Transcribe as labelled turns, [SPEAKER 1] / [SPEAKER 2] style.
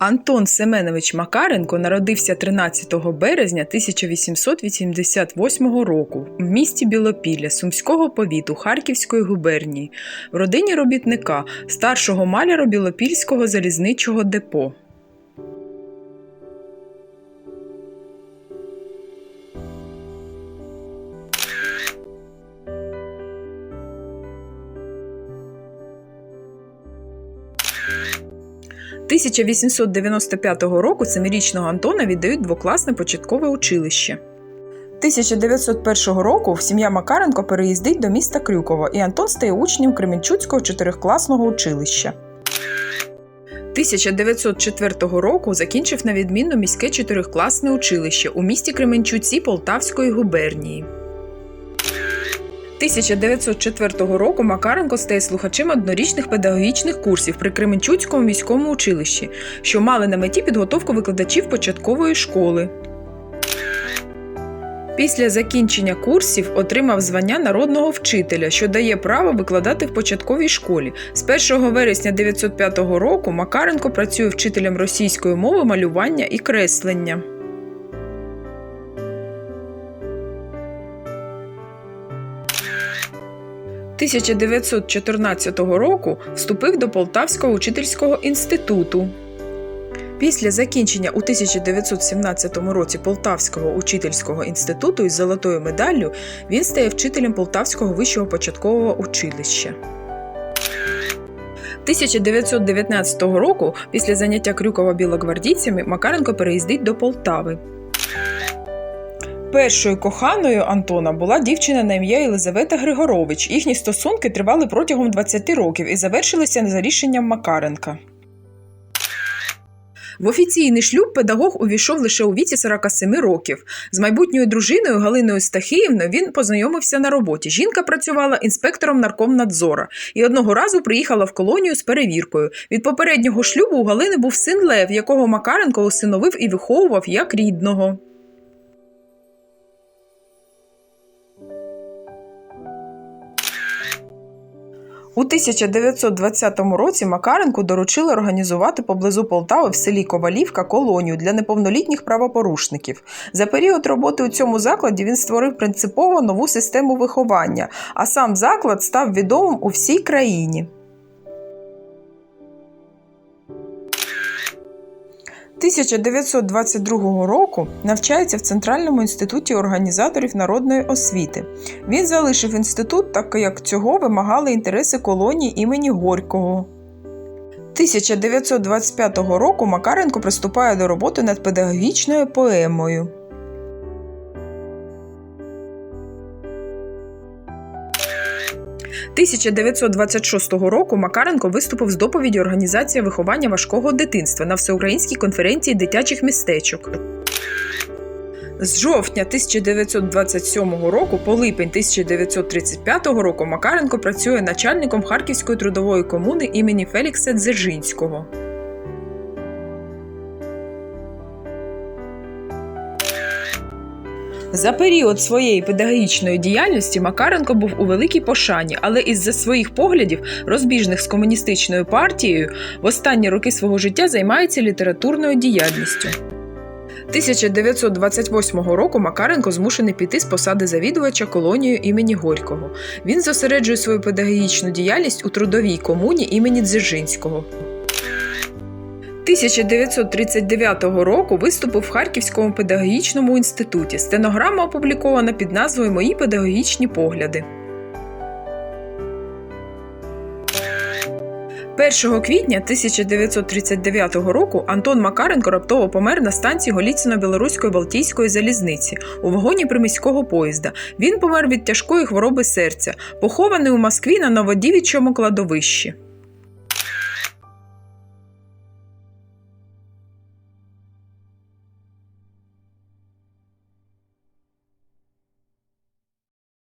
[SPEAKER 1] Антон Семенович Макаренко народився 13 березня 1888 року в місті Білопілля Сумського повіту Харківської губернії в родині робітника, старшого маляра Білопільського залізничого депо. – 1895 року семирічного Антона віддають двокласне початкове училище. 1901 року сім'я Макаренко переїздить до міста Крюково, і Антон стає учнем Кременчуцького чотирьохкласного училища. 1904 року закінчив на відмінно міське чотирьохкласне училище у місті Кременчуці Полтавської губернії. 1904 року Макаренко стає слухачем однорічних педагогічних курсів при Кременчуцькому міському училищі, що мали на меті підготовку викладачів початкової школи. Після закінчення курсів отримав звання народного вчителя, що дає право викладати в початковій школі. З 1 вересня 1905 року Макаренко працює вчителем російської мови, малювання і креслення. – 1914 року вступив до Полтавського учительського інституту. Після закінчення у 1917 році Полтавського учительського інституту із золотою медаллю він стає вчителем Полтавського вищого початкового училища. 1919 року, після заняття Крюкова білогвардійцями, Макаренко переїздить до Полтави. Першою коханою Антона була дівчина на ім'я Єлизавета Григорович. Їхні стосунки тривали протягом 20 років і завершилися за рішенням Макаренка. В офіційний шлюб педагог увійшов лише у віці 47 років. З майбутньою дружиною Галиною Стахіївною він познайомився на роботі. Жінка працювала інспектором наркомнадзора і одного разу приїхала в колонію з перевіркою. Від попереднього шлюбу у Галини був син Лев, якого Макаренко усиновив і виховував як рідного. У 1920 році Макаренку доручили організувати поблизу Полтави в селі Ковалівка колонію для неповнолітніх правопорушників. За період роботи у цьому закладі він створив принципово нову систему виховання, а сам заклад став відомим у всій країні. 1922 року навчається в Центральному інституті організаторів народної освіти. Він залишив інститут, так як цього вимагали інтереси колонії імені Горького. 1925 року Макаренко приступає до роботи над педагогічною поемою. – 1926 року Макаренко виступив з доповіді організація виховання важкого дитинства на всеукраїнській конференції дитячих містечок. З жовтня 1927 року по липень 1935 року Макаренко працює начальником Харківської трудової комуни імені Фелікса Дзержинського. За період своєї педагогічної діяльності Макаренко був у великій пошані, але із-за своїх поглядів, розбіжних з комуністичною партією, в останні роки свого життя займається літературною діяльністю. 1928 року Макаренко змушений піти з посади завідувача колонією імені Горького. Він зосереджує свою педагогічну діяльність у трудовій комуні імені Дзержинського. 1939 року виступив в Харківському педагогічному інституті. Стенограма опублікована під назвою Мої педагогічні погляди. 1 квітня 1939 року Антон Макаренко раптово помер на станції Голіціно-Білоруської Балтійської залізниці у вагоні приміського поїзда. Він помер від тяжкої хвороби серця, похований у Москві на Новодівічому кладовищі.